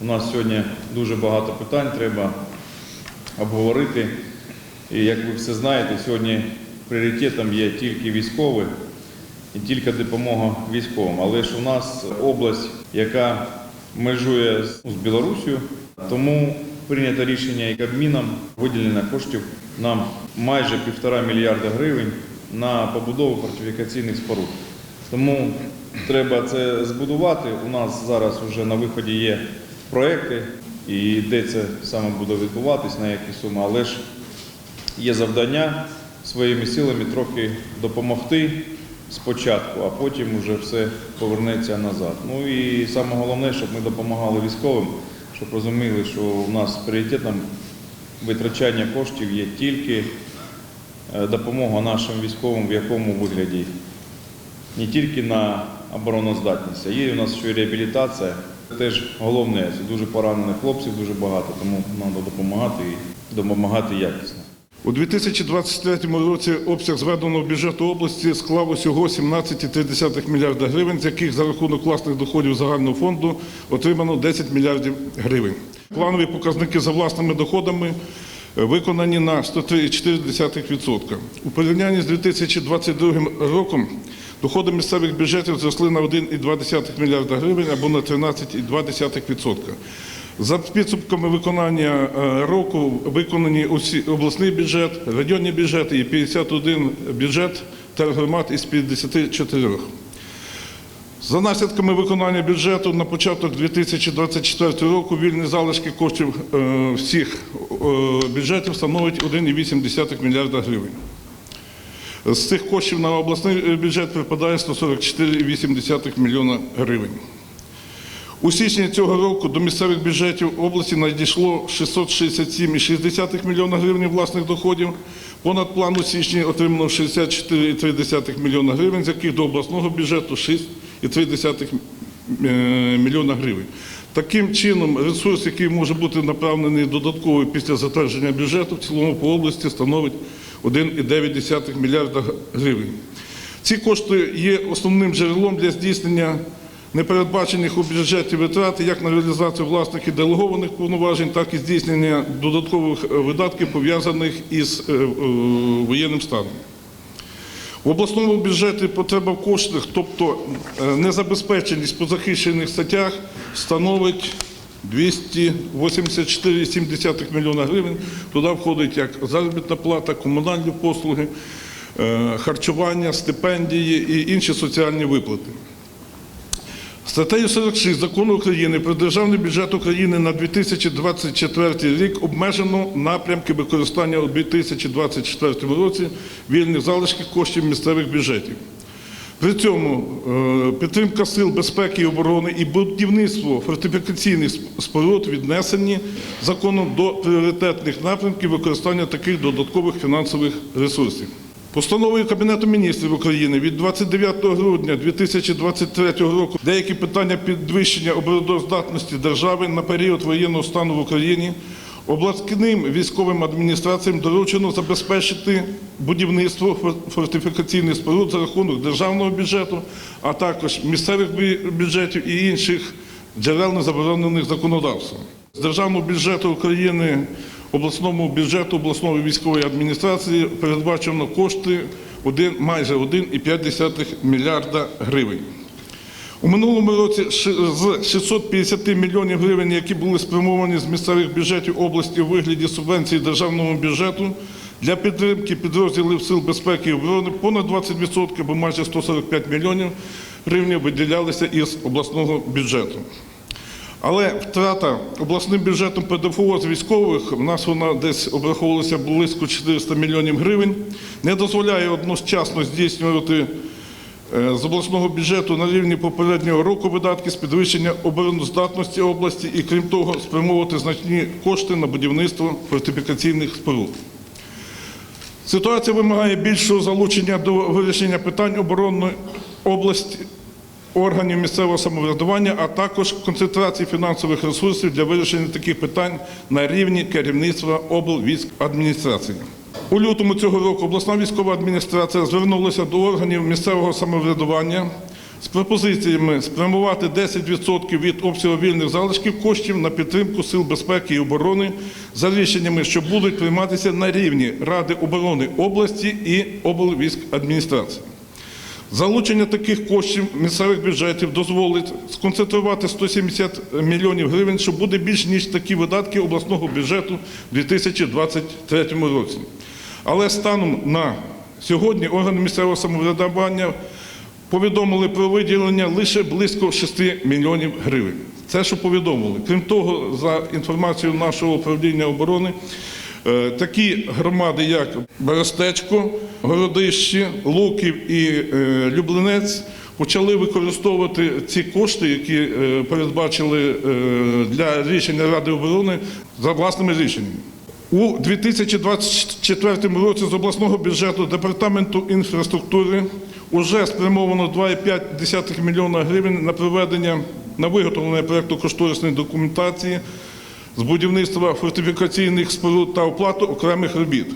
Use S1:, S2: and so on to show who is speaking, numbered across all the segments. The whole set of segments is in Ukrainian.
S1: У нас сьогодні дуже багато питань треба обговорити. І як ви все знаєте, сьогодні пріоритетом є тільки військові і тільки допомога військовим. Але ж у нас область, яка межує з з Білорусію, тому прийнято рішення і Кабміном виділення коштів нам майже півтора мільярда гривень на побудову фортифікаційних споруд. Тому треба це збудувати. У нас зараз вже на виході є проекти, і де це саме буде відбуватись, на які суми, але ж є завдання своїми силами трохи допомогти спочатку, а потім вже все повернеться назад. Ну і саме головне, щоб ми допомагали військовим, щоб розуміли, що у нас пріоритетом витрачання коштів є тільки е, допомога нашим військовим в якому вигляді. Не тільки на обороноздатність, а є у нас ще реабілітація. Теж головне. Це дуже поранених хлопців, дуже багато, тому треба допомагати і допомагати якісно.
S2: У 2023 році обсяг зведеного бюджету області склав усього 17,3 мільярда гривень, з яких за рахунок власних доходів загального фонду отримано 10 мільярдів гривень. Планові показники за власними доходами е, виконані на 103,4%. У порівнянні з 2022 роком доходи місцевих бюджетів зросли на 1,2 мільярда гривень або на 13,2%. За підсумками виконання е, року виконані усі обласний бюджет, районні бюджети і 51 бюджет тергромад із 54. За наслідками виконання бюджету на початок 2024 року вільні залишки коштів е, всіх е, бюджетів становить 1,8 мільярда гривень. З цих коштів на обласний е, бюджет припадає 144,8 мільйона гривень. У січні цього року до місцевих бюджетів області надійшло 667,6 мільйона гривень власних доходів. Понад план у січні отримано 64,3 мільйона гривень, з яких до обласного бюджету 6,3 е, мільйона гривень. Таким чином, ресурс, який може бути направлений додатково після затвердження бюджету, в цілому по області становить 1,9 мільярда гривень. Ці кошти є основним джерелом для здійснення непередбачених у бюджеті витрат як на реалізацію власних і делегованих повноважень, так і здійснення додаткових е, видатків, пов'язаних із е, е, воєнним станом. В обласному бюджеті потреба в коштах, тобто незабезпеченість по захищених статтях, становить 284,7 мільйона гривень. Туди входить як заробітна плата, комунальні послуги, е, харчування, стипендії і інші соціальні виплати. Статтею 46 Закону України про державний бюджет України на 2024 рік обмежено напрямки використання у 2024 році вільних залишків коштів місцевих бюджетів. При цьому е, підтримка сил безпеки і оборони і будівництво фортифікаційних споруд віднесені законом до пріоритетних напрямків використання таких додаткових фінансових ресурсів. Постановою Кабінету міністрів України від 29 грудня 2023 року деякі питання підвищення обороноздатності держави на період воєнного стану в Україні обласним військовим адміністраціям доручено забезпечити будівництво фортифікаційних споруд за рахунок державного бюджету, а також місцевих бюджетів і інших джерел не заборонених законодавством. З державного бюджету України обласному бюджету обласної військової адміністрації передбачено кошти один, майже 1,5 мільярда гривень. У минулому році з 650 мільйонів гривень, які були спрямовані з місцевих бюджетів області у вигляді субвенції державному бюджету для підтримки підрозділів Сил безпеки і оборони, понад 20% або майже 145 мільйонів гривень виділялися із обласного бюджету. Але втрата обласним бюджетом ПДФО з військових, в нас вона десь обраховувалася близько 400 мільйонів гривень, не дозволяє одночасно здійснювати з обласного бюджету на рівні попереднього року видатки з підвищення обороноздатності області і, крім того, спрямовувати значні кошти на будівництво фортифікаційних споруд. Ситуація вимагає більшого залучення до вирішення питань оборонної області органів місцевого самоврядування, а також концентрації фінансових ресурсів для вирішення таких питань на рівні керівництва облвійськадміністрації. У лютому цього року обласна військова адміністрація звернулася до органів місцевого самоврядування з пропозиціями спрямувати 10% від обсягу вільних залишків коштів на підтримку сил безпеки і оборони за рішеннями, що будуть прийматися на рівні Ради оборони області і облвійськ адміністрації. Залучення таких коштів місцевих бюджетів дозволить сконцентрувати 170 мільйонів гривень, що буде більш ніж такі видатки обласного бюджету у 2023 році. Але станом на сьогодні органи місцевого самоврядування повідомили про виділення лише близько 6 мільйонів гривень. Це що повідомили. Крім того, за інформацією нашого управління оборони, Е, Такі громади, як Берестечко, Городище, Луків і е, Люблинець, почали використовувати ці кошти, які е, передбачили для рішення Ради оборони за власними рішеннями. У 2024 році з обласного бюджету Департаменту інфраструктури вже спрямовано 2,5 мільйона гривень на проведення на виготовлення проєкту кошторисної документації з будівництва фортифікаційних споруд та оплату окремих робіт.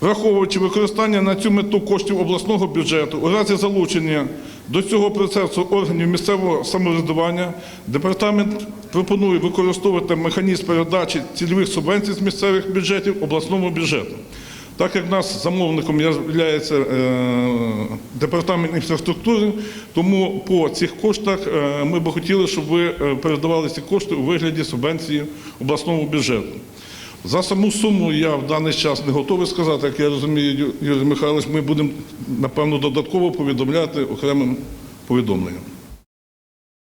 S2: Враховуючи використання на цю мету коштів обласного бюджету, у разі залучення до цього процесу органів місцевого самоврядування, департамент пропонує використовувати механізм передачі цільових субвенцій з місцевих бюджетів обласному бюджету. Так як нас замовником є департамент інфраструктури, тому по цих коштах е, ми би хотіли, щоб ви е, передавали ці кошти у вигляді субвенції обласному бюджету. За саму суму я в даний час не готовий сказати, як я розумію, Юрій Михайлович, ми будемо, напевно, додатково повідомляти окремим повідомленням.